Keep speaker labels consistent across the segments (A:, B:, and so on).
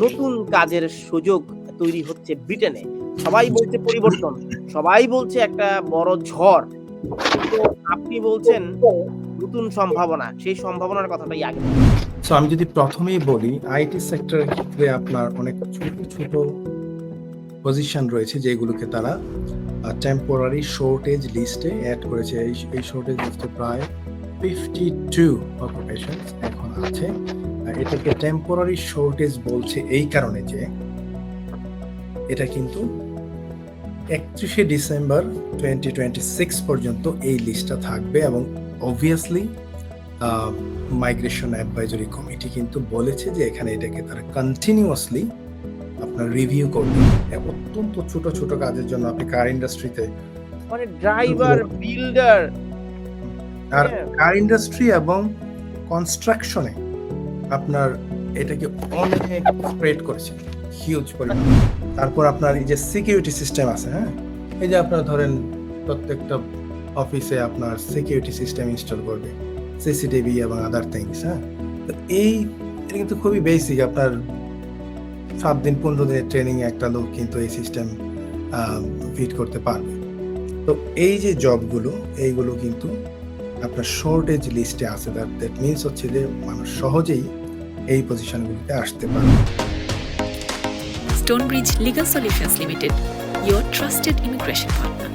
A: নতুন কাজের সুযোগ তৈরি হচ্ছে ব্রিটেনে। সবাই বলছে পরিবর্তন, সবাই বলছে একটা বড় ঝড়। আপনি বলছেন নতুন সম্ভাবনা, সেই সম্ভাবনার কথাটাই আগে।
B: সো আমি যদি প্রথমেই বলি, আইটি সেক্টরের ক্ষেত্রে আপনার অনেক ছোট ছোট পজিশন রয়েছে যেগুলোকে তারা টেম্পোরারি শর্টেজ লিস্টে অ্যাড করেছে। এই শর্টেজ লিস্টে প্রায় ফিফটি টু অকুপেশন এখন আছে। এটাকে টেম্পোরারি শর্টেজ বলছে এই কারণে যে এটা কিন্তু একত্রিশে ডিসেম্বর টোয়েন্টি টোয়েন্টি সিক্স পর্যন্ত এই লিস্টটা থাকবে এবং অবভিয়াসলি মাইগ্রেশন অ্যাডভাইজরি কমিটি কিন্তু বলেছে যে এখানে এটাকে তারা কন্টিনিউয়াসলি আপনার রিভিউ করবে অত্যন্ত ছোট ছোট কাজের জন্য আপনি কার ইন্ডাস্ট্রিতে
A: মানে ড্রাইভার বিল্ডার
B: আর
A: হ্যাঁ।
B: কার ইন্ডাস্ট্রি এবং কনস্ট্রাকশনে আপনার এটাকে অনেক স্প্রেড করেছে হিউজ পরিমাণ। তারপর আপনার এই যে সিকিউরিটি সিস্টেম আছে হ্যাঁ? এই যে আপনার ধরেন প্রত্যেকটা অফিসে আপনার সিকিউরিটি সিস্টেম ইনস্টল করবে সিসিটিভি এবং আদার থিংস হ্যাঁ? তো এই, এটা কিন্তু খুবই বেসিক আপনার সাত দিন, পনেরো দিনের ট্রেনিং একটা লোক কিন্তু এই সিস্টেম ফিট করতে পারবে। তো এই যে জবগুলো এইগুলো কিন্তু আপনার শর্টেজ লিস্টে আছে। দ্যাট দ্যাট মিনস হচ্ছে যে মানুষ সহজেই এই পজিশনগুলোতে আসতে পারে।
C: Stonebridge Legal Solutions Limited, your trusted immigration partner.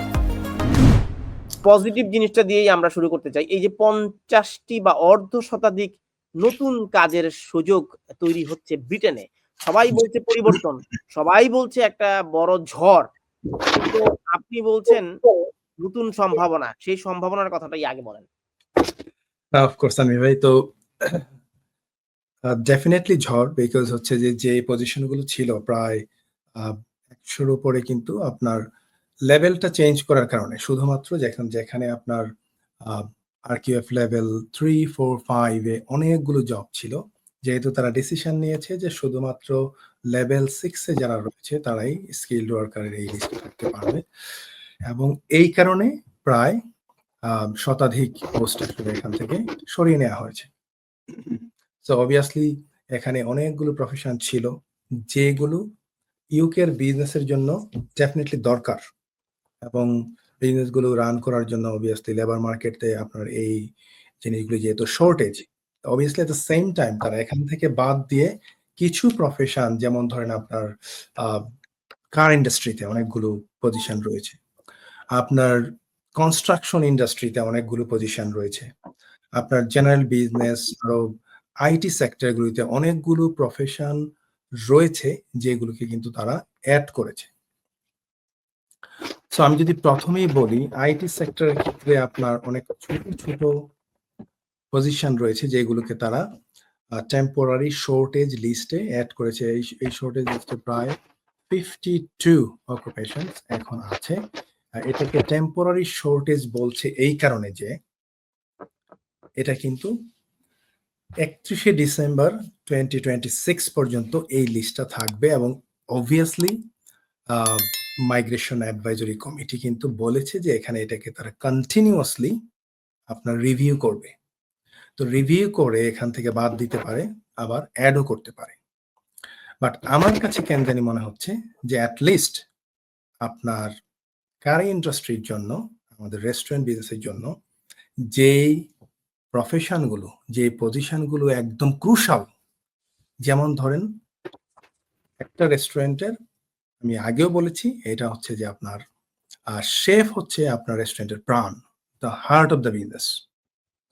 A: Positive জিনিসটা দিয়েই আমরা শুরু করতে চাই। এই যে পঞ্চাশটি বা অর্ধ শতাধিক নতুন কাজের সুযোগ তৈরি হচ্ছে ব্রিটেনে। সবাই বলছে পরিবর্তন সবাই বলছে একটা বড় ঝড়। কিন্তু আপনি বলছেন নতুন সম্ভাবনা সেই সম্ভাবনার কথাটাই আগে বলেন।
B: অফকোর্স আমি ভাই তো ডেফিনেটলি ঝড় বিকজ হচ্ছে যে যে পজিশনগুলো ছিল প্রায় একশোর উপরে কিন্তু আপনার লেভেলটা চেঞ্জ করার কারণে। শুধুমাত্র যেখানে যেখানে আপনার আরকিউএফ লেভেল থ্রি ফোর ফাইভে অনেকগুলো জব ছিল। যেহেতু তারা ডিসিশন নিয়েছে যে শুধুমাত্র লেভেল সিক্সে যারা রয়েছে, তারাই স্কিল্ড ওয়ার্কারের এই লিস্টে থাকতে পারবে। এবং এই কারণে প্রায় শতাধিক পোস্ট এখান থেকে সরিয়ে নেওয়া হয়েছে। সো অবভিয়াসলি এখানে অনেকগুলো প্রফেশন ছিল, যেগুলো ইউকের বিজনেসের জন্য ডেফিনেটলি দরকার এবং বিজনেসগুলো রান করার জন্য অবভিয়াসলি লেবার মার্কেটে আপনার এই জিনিসগুলো যেহেতু shortage obviously at the same time তারা এখান থেকে বাদ দিয়ে কিছু প্রফেশন যেমন ধরেন আপনার কার ইন্ডাস্ট্রিতে অনেকগুলো পজিশন রয়েছে। আপনার কনস্ট্রাকশন ইন্ডাস্ট্রিতে অনেকগুলো পজিশন রয়েছে। আপনার জেনারেল বিজনেস আরও আইটি সেক্টরগুলিতে অনেকগুলো প্রফেশন রয়েছে যেগুলোকে কিন্তু তারা অ্যাড করেছে। সো আমি যদি প্রথমেই বলি, আইটি সেক্টরের ক্ষেত্রে আপনার অনেক ছোট ছোট পজিশন রয়েছে যেগুলোকে তারা টেম্পোরারি শর্টেজ লিস্টে অ্যাড করেছে। এই শর্টেজ লিস্টে প্রায় ফিফটি টু অকুপেশন এখন আছে। এটাকে টেম্পোরারি শর্টেজ বলছে এই কারণে যে, এটা কিন্তু একত্রিশে ডিসেম্বর টোয়েন্টি টোয়েন্টি সিক্স পর্যন্ত এই লিস্টটা থাকবে এবং অবভিয়াসলি মাইগ্রেশন অ্যাডভাইজরি কমিটি কিন্তু বলেছে যে এখানে এটাকে তারা কন্টিনিউয়াসলি আপনার রিভিউ করবে। তো রিভিউ করে এখান থেকে বাদ দিতে পারে, আবার অ্যাডও করতে পারে। বাট আমার কাছে কেন জানি মনে হচ্ছে যে অ্যাটলিস্ট আপনার কারি ইন্ডাস্ট্রির জন্য, আমাদের রেস্টুরেন্ট বিজনেসের জন্য যেই প্রফেশনগুলো যে পজিশনগুলো একদম ক্রুশাল যেমন ধরেন, একটা রেস্টুরেন্টের আমি আগেও বলেছি, এটা হচ্ছে যে আপনার শেফ হচ্ছে আপনার রেস্টুরেন্টের প্রাণ the heart of the business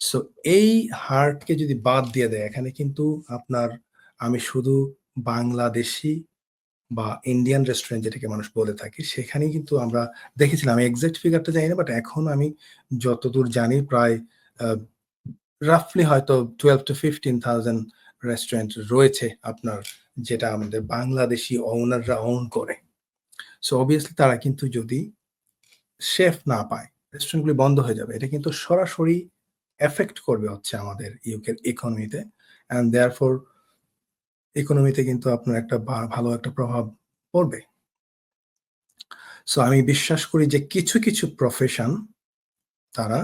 B: so এই হার্টকে যদি বাদ দিয়ে দেয়, এখানে কিন্তু আপনার, আমি শুধু বাংলাদেশি বা ইন্ডিয়ান রেস্টুরেন্ট যেটাকে মানুষ বলে থাকি, সেখানেই কিন্তু আমরা দেখেছিলাম এক্সাক্ট ফিগারটা জানি না বাট এখন আমি যতদূর জানি, প্রায় রাফলি হয়তো twelve to fifteen thousand restaurant রয়েছে আপনার, যেটা আমাদের বাংলাদেশি ওনাররা ওন করে। সো অবভিয়াসলি তারা কিন্তু যদি শেফ না পায় রেস্টুরেন্টগুলি বন্ধ হয়ে যাবে, এটা কিন্তু সরাসরি এফেক্ট করবে হচ্ছে আমাদের ইউকের ইকোনমিতে অ্যান্ড দেয়ার ফর ইকোনমিতে কিন্তু আপনার একটা ভালো একটা প্রভাব পড়বে। সো আমি বিশ্বাস করি যে কিছু কিছু প্রফেশন তারা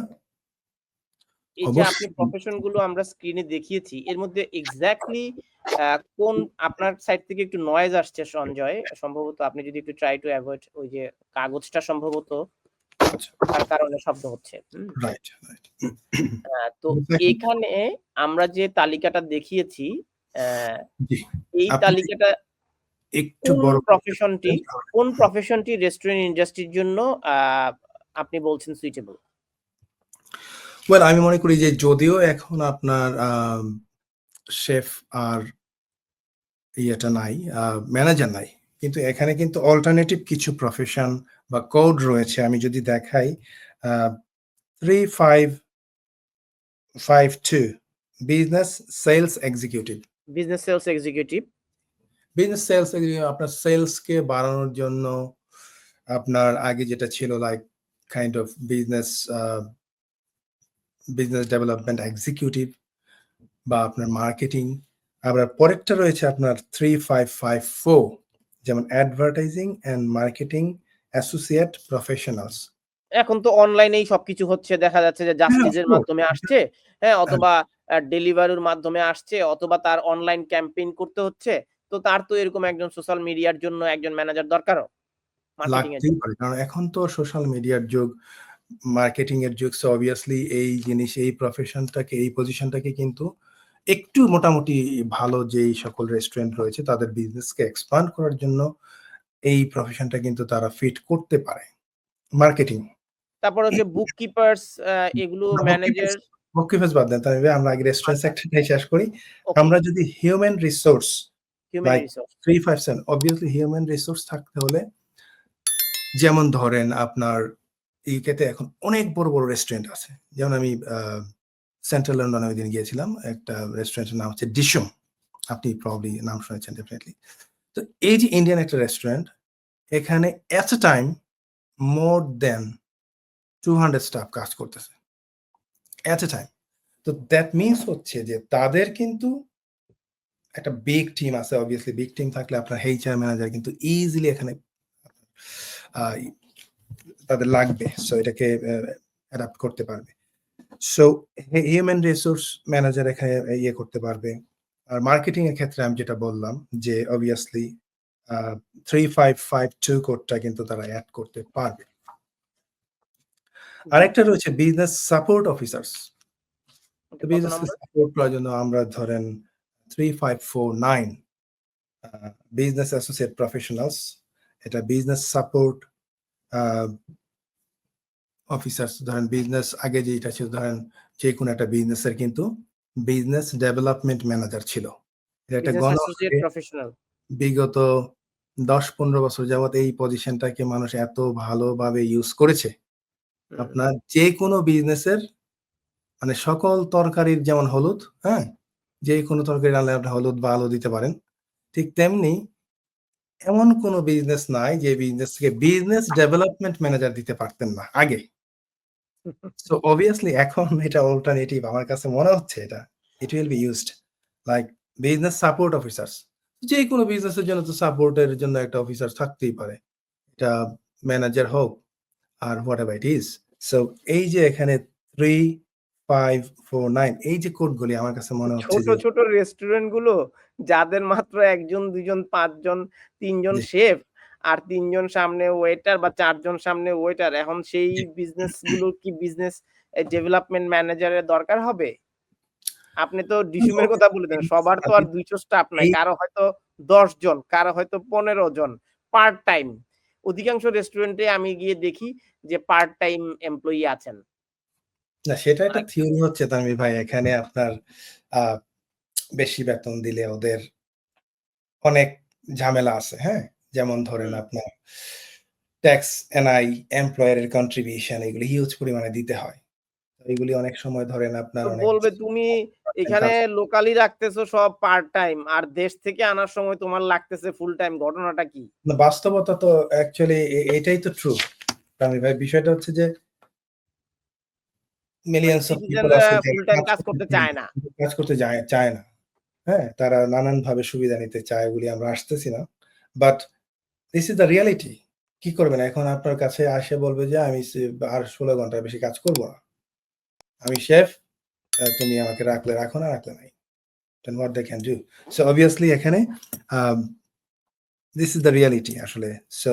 A: এই যে আপনি প্রফেশনগুলো আমরা স্ক্রিনে দেখিয়েছি এর মধ্যে এক্স্যাক্টলি কোন আপনার সাইড থেকে একটু নয়েজ আসছে সঞ্জয় সম্ভবত আপনি যদি একটু ট্রাই টু অ্যাভয়েড ওই যে কাগজটা সম্ভবত
B: আচ্ছা।
A: তার কারণে শব্দ হচ্ছে তো এখানে আমরা যে তালিকাটা দেখিয়েছি এই তালিকাটা
B: একটু বড়
A: প্রফেশনটি কোন প্রফেশনটি রেস্টুরেন্ট ইন্ডাস্ট্রির জন্য আহ, আপনি বলছেন সুইটেবল
B: ওয়েল আমি মনে করি যে যদিও এখন আপনার শেফ আর ইয়েটা নাই ম্যানেজার নাই কিন্তু এখানে কিন্তু অল্টারনেটিভ কিছু প্রফেশন বা কোড রয়েছে। আমি যদি দেখাই three five five two business sales executive
A: business sales executive
B: business sales আপনার সেলসকে বাড়ানোর জন্য আপনার আগে যেটা ছিল like kind of business business development executive বা আপনার মার্কেটিং আবার পরেরটা রয়েছে আপনার থ্রি ফাইভ ফাইভ ফোর যেমন advertising and marketing associate professionals
A: এখন তো অনলাইনেই সবকিছু হচ্ছে দেখা যাচ্ছে যে জাস্টিসের
B: course.
A: মাধ্যমে আসছে হ্যাঁ অথবা ডেলিভারির মাধ্যমে আসছে অথবা তার অনলাইন ক্যাম্পেইন করতে হচ্ছে তো তার তো এরকম একজন সোশ্যাল মিডিয়ার জন্য একজন ম্যানেজার দরকারও
B: কারণ এখন তো সোশ্যাল মিডিয়ার যুগ মার্কেটিং এর যুগ সো অবভিয়াসলি এই জিনিস এই প্রফেশনটাকে এই পজিশনটাকে কিন্তু একটু মোটামুটি ভালো যেই সকল রেস্টুরেন্ট রয়েছে তাদের বিজনেসকে এক্সপান্ড করার জন্য এই প্রফেশনটা কিন্তু তারা ফিট করতে পারে। মার্কেটিং
A: তারপর হচ্ছে বুক কিপার্স এগুলো ম্যানেজার
B: বকিফেস বাদ দেন তাহলে আমরা আগে রেস্টুরেন্ট সেক্টরটাই শেষ করি। আমরা যদি human resource
A: human resource
B: three five seven obviously human resource থাকতে হলে যেমন ধরেন আপনার ইউকেতে এখন অনেক বড় বড় রেস্টুরেন্ট আছে। যেমন আমি সেন্ট্রাল লন্ডনে ওই দিন গিয়েছিলাম। একটা রেস্টুরেন্টের নাম হচ্ছে ডিশম আপনি প্রবলি নাম শুনেছেন ডেফিনেটলি তো এই যে ইন্ডিয়ান একটা রেস্টুরেন্ট এখানে at a time more than two hundred staff কাজ করতেছে। এট এ টাইম তো দ্যাট মিনস হচ্ছে যে তাদের কিন্তু একটা বিগ টিম আছে অবভিয়াসলি বিগ টিম থাকলে আপনার এইচআর ম্যানেজার কিন্তু ইজিলি এখানে তাদের লাগবে সো এটাকে অ্যাডাপ্ট করতে পারবে। সো হিউম্যান রিসোর্স ম্যানেজার এখানে ইয়ে করতে পারবে। আর মার্কেটিং এর ক্ষেত্রে আমি যেটা বললাম যে obviously three five five two কোডটা কিন্তু তারা অ্যাড করতে পারবে। আরেকটা রয়েছে business support officers business support করার জন্য আমরা ধরেন three five four nine business associate professionals এটা বিজনেস সাপোর্ট অফিসার্স ধরেন বিজনেস আগে যেটা ছিল ধরেন যে কোনো একটা বিজনেসের কিন্তু বিজনেস ডেভেলপমেন্ট ম্যানেজার ছিল। এটা একটা গণ বিগত দশ পনেরো বছর যাবত এই পজিশনটাকে মানুষ এত ভালোভাবে ইউজ করেছে। আপনার যে কোনো বিজনেসের মানে সকল তরকারির যেমন হলুদ হ্যাঁ? যে কোনো তরকারি রান্নায় আপনি হলুদ বা আলু দিতে পারেন। ঠিক তেমনি এমন কোনো বিজনেস নাই যে বিজনেস থেকে বিজনেস ডেভেলপমেন্ট ম্যানেজার দিতে পারতেন না আগে। সো অবভিয়াসলি এখন এটা অল্টারনেটিভ আমার কাছে মনে হচ্ছে এটা it will be used like business support officers যে কোনো বিজনেসের জন্য তো সাপোর্টের জন্য একটা অফিসার থাকতেই পারে এটা ম্যানেজার হোক আর whatever it is so এই যে এখানে থ্রি ফাইভ ফোর নাইন এই যে কোডগুলি আমার কাছে মনে হচ্ছে
A: ছোট ছোট রেস্টুরেন্টগুলো যাদের মাত্র একজন দুজন পাঁচজন তিনজন। শেফ আর তিনজন সামনে ওয়েটার বা চারজন সামনে ওয়েটার এখন সেই বিজনেসগুলো কি বিজনেস ডেভেলপমেন্ট ম্যানেজারের দরকার হবে? আপনি তো ডিসুমের কথা বলে দেন সবার তো আর দুইশো স্টাফ নাই কারও হয়তো দশ জন কারও হয়তো পনেরো জন পার্ট টাইম অধিকাংশ রেস্টুরেন্টে আমি গিয়ে দেখি যে পার্ট টাইম এমপ্লয়ি আছেন।
B: না সেটা একটা থিওরি হচ্ছে তানভীর ভাই এখানে আপনার বেশি বেতন দিলে ওদের অনেক ঝামেলা আছে হ্যাঁ? যেমন ধরেন আপনার ট্যাক্স এনআই এমপ্লয়ারের কন্ট্রিবিউশন এগুলি হিউজ পরিমাণে দিতে হয়। এগুলি অনেক সময় ধরেন আপনার
A: বলবে তুমি এখানে লোকালি রাখতেছো সব পার্ট টাইম আর দেশ থেকে আনার সময় তোমার লাগতেছে ফুল টাইম ঘটনাটা কি?
B: বাস্তবতা তো অ্যাকচুয়ালি এটাই তো ট্রু তানভীর ভাই বিষয়টা হচ্ছে যে millions of people
A: full time কাজ করতে চায় না।
B: কাজ করতে চায় না। হ্যাঁ তারা নানান ভাবে সুবিধা নিতে চায় ওগুলি আমরা আসতেছি না। But this is the reality কি করবেন? এখন আপনার কাছে আসে বলবে যে, আমি আর ষোলো ঘণ্টার বেশি কাজ করব না। আমি শেফ তুমি আমাকে রাখলে রাখো না, রাখলে নাই। Then what they can do? So obviously এখানে this is the reality আসলে। So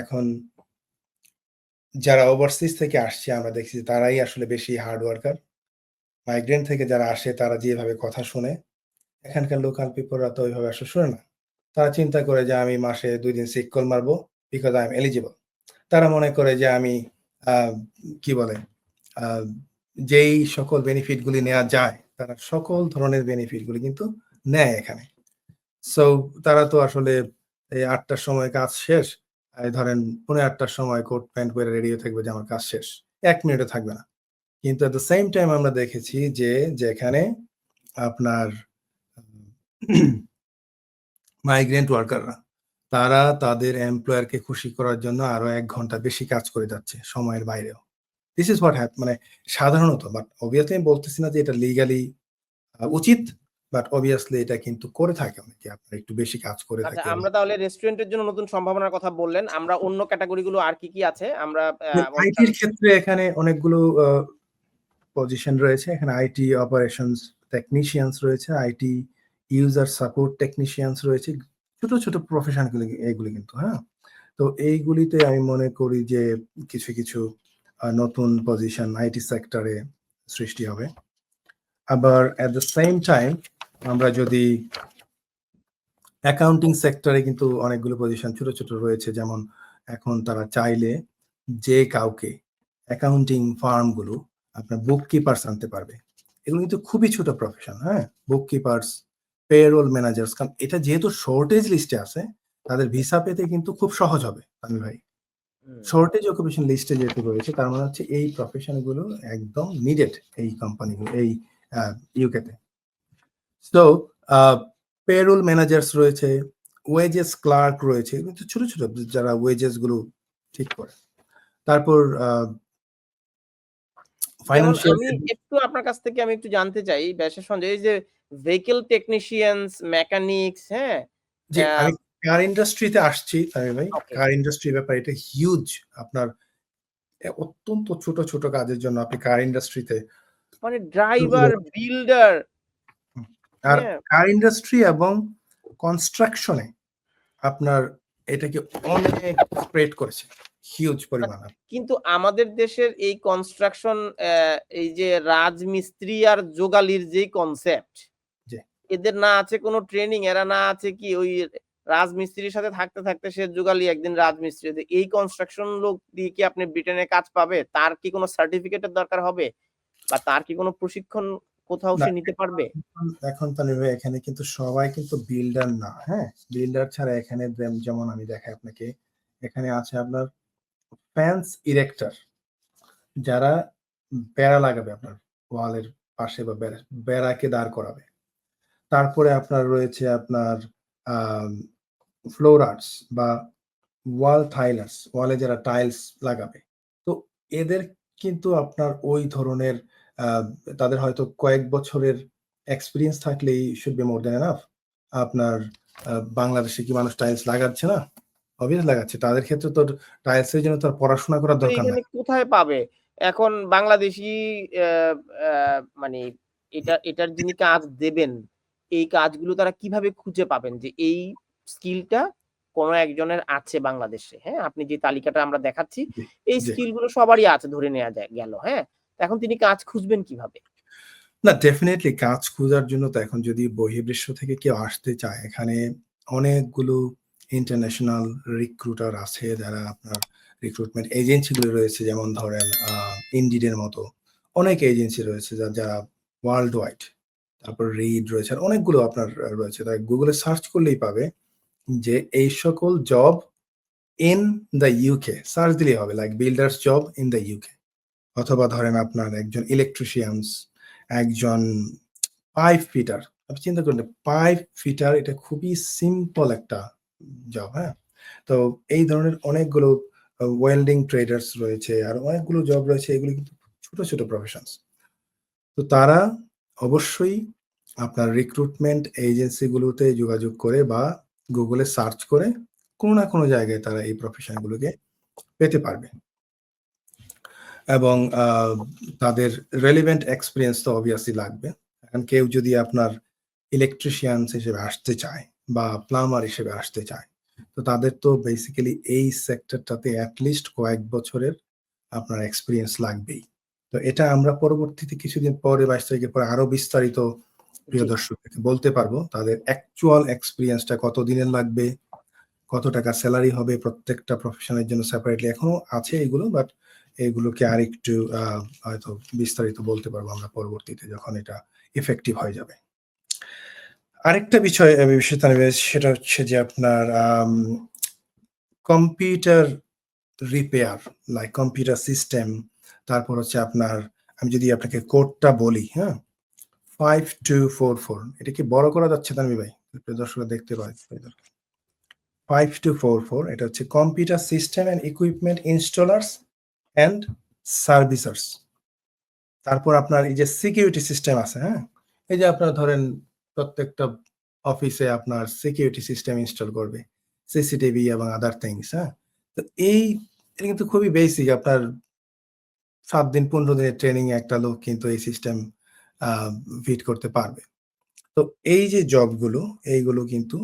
B: এখন যারা ওভারসিজ থেকে আসছে, আমরা দেখছি তারাই আসলে বেশি হার্ড ওয়ার্কার মাইগ্রেন্ট থেকে যারা আসে, তারা যেভাবে কথা শুনে, এখানকার লোকাল পিপলরা তো ওইভাবে আসলে শুনে না। তারা চিন্তা করে যে আমি মাসে দুই দিন সিক কল মারবো বিকজ আই এম এলিজিবল তারা মনে করে যে আমি কি বলে যেই সকল বেনিফিট গুলি নেওয়া যায়, তারা সকল ধরনের বেনিফিট গুলি কিন্তু নেয় এখানে। সো তারা তো আসলে এই আটটার সময় কাজ শেষ ধরেন পনেরো আটটার সময় কোট প্যান্ট পরে রেডি থাকবে যে আমার কাজ শেষ, এক মিনিটও থাকবে না। কিন্তু এট দ্য সেম টাইম আমরা দেখেছি যে, যেখানে আপনার মাইগ্রেন্ট ওয়ার্কাররা তারা তাদের এমপ্লয়ারকে খুশি করার জন্য আরও এক ঘণ্টা বেশি কাজ করে যাচ্ছে সময়ের বাইরেও। দিস ইজ হোয়াট হ্যাপ মানে সাধারণত বাট অবভিয়াসলি আমি বলতেছি না যে এটা লিগালি উচিত বাট অবভিয়াসলি এটা কিন্তু করে থাকে অনেকে আপনার একটু বেশি কাজ করে
A: আচ্ছা
B: থাকে।
A: আমরা তাহলে রেস্টুরেন্টের জন্য নতুন সম্ভাবনার কথা বললেন আমরা অন্য ক্যাটাগরি গুলো আর কি কি আছে? আমরা
B: আইটির ক্ষেত্রে এখানে অনেকগুলো পজিশন রয়েছে এখানে আইটি অপারেশনস টেকনিশিয়ানস রয়েছে আইটি ইউজার সাপোর্ট টেকনিশিয়ানস রয়েছে, ছোট ছোট প্রফেশন গুলি, এগুলি কিন্তু হ্যাঁ? তো এইগুলিতে আমি মনে করি যে কিছু কিছু নতুন পজিশন আইটি সেক্টরে সৃষ্টি হবে। আবার অ্যাট দ্য সেম টাইম আমরা যদি অ্যাকাউন্টিং সেক্টরে কিন্তু অনেকগুলো পজিশন ছোট ছোট রয়েছে, যেমন এখন তারা চাইলে যে কাউকে অ্যাকাউন্টিং ফার্মগুলো আপনার বুক কিপার্স আনতে পারবে। এগুলো কিন্তু খুবই ছোট প্রফেশন হ্যাঁ? বুক কিপার্স পেরোল ম্যানেজার্স কারণ এটা যেহেতু শর্টেজ লিস্টে আছে তাদের ভিসা পেতে কিন্তু খুব সহজ হবে আমি ভাই। শর্টেজ অকুপেশন লিস্টে যেহেতু রয়েছে তার মানে হচ্ছে এই প্রফেশনগুলো একদম নিডেড এই কোম্পানিগুলো এই ইউকেতে তো। পেরোল ম্যানেজার্স রয়েছে ওয়েজেস ক্লার্ক রয়েছে এগুলো তো ছোট ছোট যারা ওয়েজেসগুলো ঠিক করে। তারপর ফাইন্যান্সিয়াল
A: একটু আপনার কাছ থেকে আমি একটু জানতে চাই ব্যাসের সঞ্জয় এই যে ভেহিকেল টেকনিশিয়ানস মেকানিক্স হ্যাঁ?
B: আমি কার ইন্ডাস্ট্রিতে আসছি তাই ভাই। কার ইন্ডাস্ট্রি ব্যাপার এটা হিউজ আপনার অত্যন্ত ছোট ছোট কাজের জন্য আপনি কার ইন্ডাস্ট্রিতে
A: মানে ড্রাইভার বিল্ডার
B: আর
A: হ্যাঁ।
B: কার ইন্ডাস্ট্রি এবং কনস্ট্রাকশনে আপনার এটাকে অনেক স্প্রেড করেছে হিউজ পরিমাণ।
A: কিন্তু আমাদের দেশের এই কনস্ট্রাকশন এই যে রাজমিস্ত্রি আর যোগালির যে কনসেপ্ট। এদের না আছে কোনো ট্রেনিং এরা না আছে কি ওই রাজমিস্ত্রির সাথে থাকতে থাকতে সে যোগালি একদিন রাজমিস্ত্রি। এই কনস্ট্রাকশন লোক দিয়ে কি আপনি ব্রিটেনে কাজ পাবে? তার কি কোনো সার্টিফিকেটের দরকার হবে? বা তার কি কোনো প্রশিক্ষণ কোথাও সে নিতে পারবে?
B: এখন তাহলে এখানে কিন্তু সবাই কিন্তু বিল্ডার না হ্যাঁ? বিল্ডার ছাড়া এখানে যেমন আমি দেখাই আপনাকে। এখানে আছে আপনার ফ্যান্স ইরেক্টর যারা বেড়া লাগাবে আপনার ওয়ালের পাশে বা বেড়া বেড়াকে দাঁড় করাবে। তারপরে আপনার রয়েছে আপনার ফ্লোরার্স বা ওয়াল টাইলার্স ওয়ালে যারা টাইলস লাগাবে। তো এদের কিন্তু আপনার ওই ধরনের আহ, তাদের হয়তো কয়েক বছরের এক্সপিরিয়েন্স থাকলেই should be more than enough আপনার বাংলাদেশে কি মানুষ টাইলস লাগাচ্ছে না? অবভিয়াস লাগাচ্ছে। তাদের ক্ষেত্রে তো টাইলস এর জন্য তার পড়াশোনা করার দরকার নাই
A: কোথায় পাবে? এখন বাংলাদেশি মানে এটা এটার যিনি কাজ দেবেন এই কাজগুলো তারা কীভাবে খুঁজে পাবেন? যে এই স্কিলটা কোন একজনের আছে বাংলাদেশে হ্যাঁ? আপনি যে তালিকাটা আমরা দেখাচ্ছি এই
B: জি।
A: স্কিলগুলো সবারই আছে ধরে নেওয়া যায় গেল হ্যাঁ? এখন তিনি কাজ খুঁজবেন কীভাবে?
B: না ডেফিনেটলি কাজ খোঁজার জন্য তো এখন যদি বহির্বিশ্ব থেকে কেউ আসতে চায় এখানে অনেকগুলো ইন্টারন্যাশনাল রিক্রুটার আছে যারা আপনার রিক্রুটমেন্ট এজেন্সিগুলো রয়েছে যেমন ধরেন ইন্ডিডের মতো অনেক এজেন্সি রয়েছে যারা ওয়ার্ল্ড ওয়াইড তারপর রিড রয়েছে, আর অনেকগুলো আপনার রয়েছে। তাই গুগলে সার্চ করলেই পাবে যে এই সকল job in the UK search দিলেই হবে like builders job in the UK অথবা ধরেন আপনার একজন ইলেকট্রিশিয়ানস একজন পাইপ ফিটার আপনি চিন্তা করুন পাইপ ফিটার এটা খুবই সিম্পল একটা জব হ্যাঁ? তো এই ধরনের অনেকগুলো ওয়েল্ডিং ট্রেডার্স রয়েছে, আর অনেকগুলো জব রয়েছে, এগুলো কিন্তু ছোট ছোট প্রফেশনস তো তারা অবশ্যই আপনার রিক্রুটমেন্ট এজেন্সিগুলোতে যোগাযোগ করে বা গুগলে সার্চ করে কোনো না কোনো জায়গায় তারা এই প্রফেশনগুলোকে পেতে পারবে। এবং তাদের রেলিভেন্ট এক্সপিরিয়েন্স তো অবভিয়াসলি লাগবে। এখন কেউ যদি আপনার ইলেকট্রিশিয়ানস হিসেবে আসতে চায় বা প্লামার হিসেবে আসতে চায়, তো তাদের তো বেসিক্যালি এই সেক্টরটাতে অ্যাটলিস্ট কয়েক বছরের আপনার এক্সপিরিয়েন্স লাগবেই। তো এটা আমরা পরবর্তীতে কিছুদিন পরে বাইশ তারিখের পরে আরও বিস্তারিত প্রিয়
A: জি।
B: দর্শকদেরকে বলতে পারব তাদের অ্যাকচুয়াল এক্সপিরিয়েন্সটা কত দিনের লাগবে কত টাকা স্যালারি হবে প্রত্যেকটা প্রফেশনের জন্য সেপারেটলি এখনও আছে এগুলো বাট এগুলোকে আরেকটু আহ, হয়তো বিস্তারিত বলতে পারব আমরা পরবর্তীতে যখন এটা ইফেক্টিভ হয়ে যাবে আরেকটা বিষয় বিষয় সেটা হচ্ছে যে আপনার computer repair like computer system তারপর হচ্ছে আপনার, আমি যদি আপনাকে কোডটা বলি হ্যাঁ? ফাইভ টু ফোর ফোর এটা কি বড় করা যাচ্ছে তানবি ভাই? দর্শকরা দেখতে পাই ফাইভ টু ফোর ফোর এটা হচ্ছে computer system and equipment installers and servicers তারপর আপনার এই যে সিকিউরিটি সিস্টেম আছে হ্যাঁ? এই যে আপনার ধরেন প্রত্যেকটা অফিসে আপনার সিকিউরিটি সিস্টেম ইনস্টল করবে সিসিটিভি এবং আদার থিংস হ্যাঁ? তো এই, এটা কিন্তু খুবই বেসিক আপনার সাত দিন, পনেরো দিনের ট্রেনিং একটা লোক কিন্তু এই সিস্টেম ফিট করতে পারবে। তো এই যে জবগুলো এইগুলো কিন্তু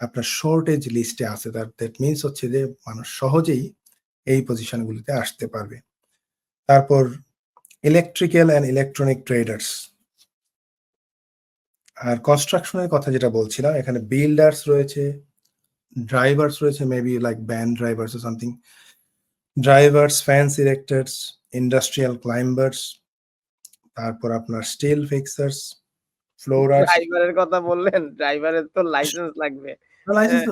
B: আপনার শর্টেজ লিস্টে আছে। তার দ্যাট মিনস হচ্ছে যে মানুষ সহজেই এই পজিশনগুলিতে আসতে পারবে। তারপর ইলেকট্রিক্যাল অ্যান্ড ইলেকট্রনিক ট্রেডার্স আর কনস্ট্রাকশনের কথা যেটা বলছিলাম, এখানে বিল্ডার্স রয়েছে ড্রাইভার্স রয়েছে maybe like band drivers something drivers fans erectors industrial climbers তারপর আপনার স্টিল ফিক্সার্স ফ্লোরার্স
A: ড্রাইভারের কথা বললেন ড্রাইভারের তো লাইসেন্স লাগবে।
B: লাইসেন্স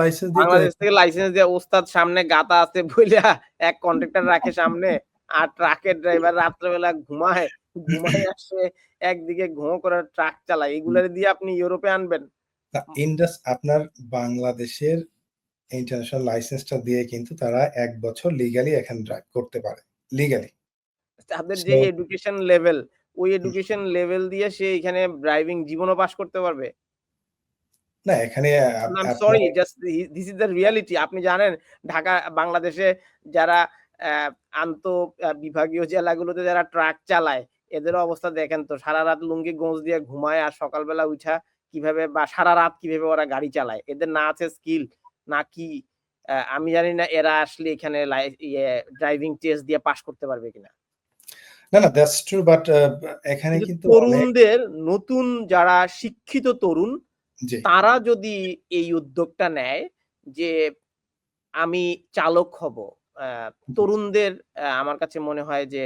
B: লাইসেন্স
A: বাংলাদেশ থেকে লাইসেন্স দিয়ে ওস্তাদ সামনে গাতা আছে বইলা এক কন্ট্রাক্টর রাখে সামনে আর ট্রাকের ড্রাইভার রাত্রেবেলা ঘুমায় ঘুমায় আসে একদিকে ঘুমো করে ট্রাক চালায়। এগুলোর দিয়ে আপনি ইউরোপে আনবেন।
B: ইন্ডাস আপনার বাংলাদেশের ইন্টারন্যাশনাল লাইসেন্সটা দিয়ে কিন্তু তারা এক বছর লিগালি এখানে ড্রাইভ করতে পারে লিগালি
A: তাদের যে এডুকেশন লেভেল ওই এডুকেশন লেভেল দিয়ে সে এখানে ড্রাইভিং জীবনও পাস করতে পারবে?
B: না এখানে আপ-
A: আই
B: আপনার-
A: sorry just this is the reality আপনি জানেন ঢাকা বাংলাদেশে যারা আন্ত বিভাগীয় জেলাগুলোতে যারা ট্রাক চালায় এদের অবস্থা দেখেন তো সারা রাত লুঙ্গি গোঁজ দিয়ে ঘুমায় আর সকালবেলা উঠা কীভাবে বা সারা রাত কীভাবে ওরা গাড়ি চালায় এদের না আছে স্কিল না কি আহ, আমি জানি না এরা আসলে এখানে ড্রাইভিং টেস্ট দিয়ে পাস করতে পারবে কিনা।
B: না না দ্যাটস ট্রু বাট এখানে
A: কিন্তু তরুণদের নতুন যারা শিক্ষিত তরুণ তারা যদি এই উদ্যোগটা নেয় যে আমি চালক হব তরুণদের আমার কাছে মনে হয় যে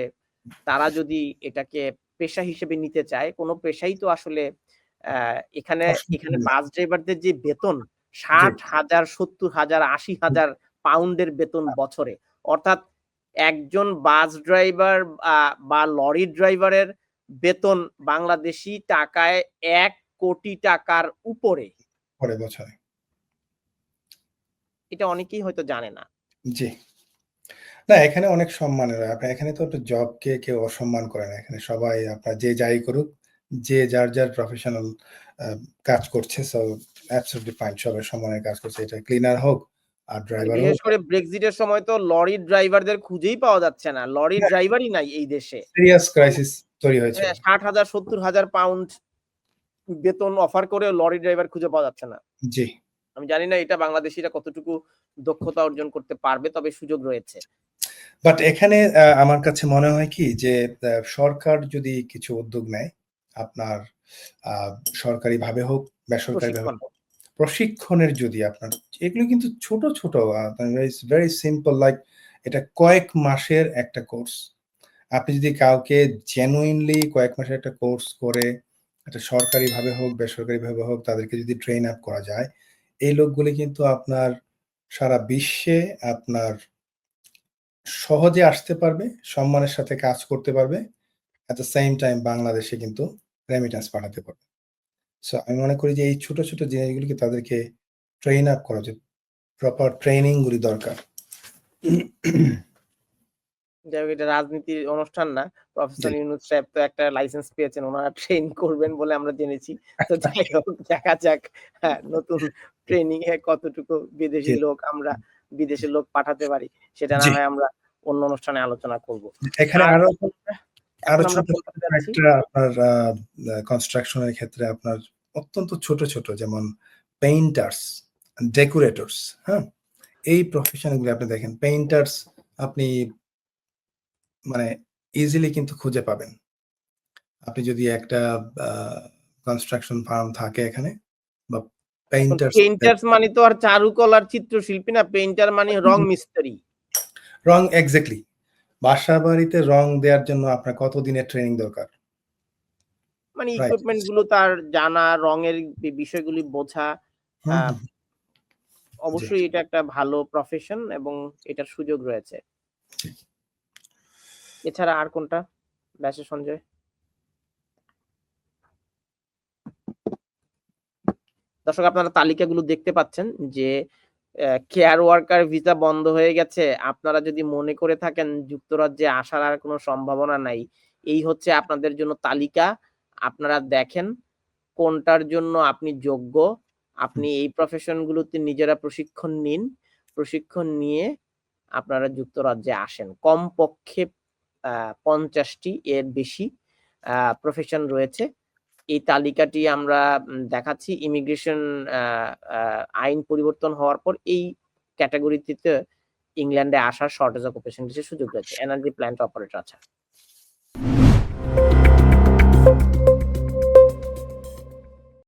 A: তারা যদি এটাকে পেশা হিসেবে নিতে চায় কোনো পেশাই তো আসলে আহ, এখানে এখানে বাস ড্রাইভারদের যে বেতন ষাট হাজার সত্তর হাজার আশি হাজার পাউন্ডের বেতন বছরে। অর্থাৎ একজন বাস ড্রাইভার বা লরি ড্রাইভারের বেতন বাংলাদেশি টাকায় এক কোটি টাকার উপরে।
B: পরে বছরে।
A: এটা অনেকেই হয়তো জানে না।
B: জি। না এখানে অনেক সম্মানের হয়। আপনার এখানে তো একটা জবকে কেউ অসম্মান করে না। এখানে সবাই আপনার যে যাই করুক যে যার যার প্রফেশনাল কাজ করছে সো অ্যাবসলিউটলি ফাইন সবাই সম্মানের কাজ করছে। এটা ক্লিনার হোক আর ড্রাইভার
A: বিশেষ করে ব্রেক্সিটের সময় তো লরি ড্রাইভারদের খুঁজেই পাওয়া যাচ্ছে না। লরি
B: হ্যাঁ।
A: ড্রাইভারই নাই এই দেশে।
B: সিরিয়াস ক্রাইসিস তৈরি হয়েছে।
A: ষাট হাজার সত্তর হাজার পাউন্ড বেতন অফার করে লরি ড্রাইভার খুঁজে পাওয়া যাচ্ছে না।
B: জি।
A: আমি জানি না এটা বাংলাদেশিরা কতটুকু দক্ষতা অর্জন করতে পারবে তবে সুযোগ রয়েছে।
B: বাট এখানে আমার কাছে মনে হয় কি যে সরকার যদি কিছু উদ্যোগ নেয় আপনার সরকারি ভাবে হোক বেসরকারি ভাবে হোক প্রশিক্ষণের যদি আপনার, এগুলো কিন্তু ছোট ছোট ইটস ভেরি সিম্পল লাইক এটা কয়েক মাসের একটা কোর্স আপনি যদি কাউকে জেনুইনলি কয়েক মাসের একটা কোর্স করে একটা সরকারিভাবে হোক, বেসরকারিভাবে হোক, তাদেরকে যদি ট্রেন আপ করা যায়, এই লোকগুলি কিন্তু আপনার সারা বিশ্বে আপনার সহজে আসতে পারবে, সম্মানের সাথে কাজ করতে পারবে এট দ্য সেম টাইম বাংলাদেশে কিন্তু রেমিটেন্স পাঠাতে পারবে। সো আমি মনে করি যে এই ছোট ছোট জিনিসগুলিকে তাদেরকে ট্রেন আপ করা উচিত প্রপার ট্রেনিং গুলি দরকার।
A: যাই হোক এটা রাজনীতির অনুষ্ঠান না। প্রফেসর ইউনুস সাহেব তো একটা লাইসেন্স পেয়েছেন ওনারা ট্রেন করবেন বলে আমরা জেনেছি। তো যাই হোক দেখা যাক হ্যাঁ, নতুন ট্রেনিং এ কতটুকু বিদেশি লোক আমরা বিদেশি লোক পাঠাতে পারি সেটা না হয় আমরা অন্য অনুষ্ঠানে আলোচনা করব।
B: এখানে
A: আরও আরও
B: ছোট একটা আপনার কনস্ট্রাকশনের ক্ষেত্রে আপনার অত্যন্ত ছোট ছোট যেমন পেইন্টার্স ডেকোরেটরস হ্যাঁ? এই প্রফেশনগুলি আপনি দেখেন পেইন্টার্স আপনি মানে ইজিলি কিন্তু খুঁজে পাবেন। আপনি যদি একটা কনস্ট্রাকশন ফার্ম থাকে এখানে বা পেইন্টার্স
A: পেইন্টার্স মানে তো আর চারুকলার চিত্রশিল্পী না পেইন্টার মানে রং মিস্ত্রি।
B: রং এক্স্যাক্টলি বাসা বাড়িতে রং দেওয়ার জন্য আপনার কত দিনের ট্রেনিং দরকার?
A: মানে ইকুইপমেন্টগুলো তার জানা রঙের বিষয়গুলি বোঝা অবশ্যই এটা একটা ভালো প্রফেশন এবং এটার সুযোগ রয়েছে। এছাড়া আর কোনটা? ব্যাসে সঞ্জয়। দর্শক আপনারা তালিকাগুলো দেখতে পাচ্ছেন যে কেয়ার ওয়ার্কার ভিসা বন্ধ হয়ে গেছে। আপনারা যদি মনে করে থাকেন যুক্তরাজ্যে আসার আর কোনো সম্ভাবনা নাই এই হচ্ছে আপনাদের জন্য তালিকা। আপনারা দেখেন কোনটার জন্য আপনি যোগ্য। আপনি এই প্রফেশনগুলোতে নিজেরা প্রশিক্ষণ নিন। প্রশিক্ষণ নিয়ে আপনারা যুক্তরাজ্যে আসেন। কমপক্ষে পঞ্চাশটি এর বেশি প্রফেশন রয়েছে। এই তালিকাটি আমরা দেখাচ্ছি। ইমিগ্রেশন আইন পরিবর্তন হওয়ার পর এই ক্যাটাগরিতে ইংল্যান্ডে আসার শর্টেজ অকুপেশন সুযোগ রয়েছে। এনার্জি প্ল্যান্ট অপারেটর আছে।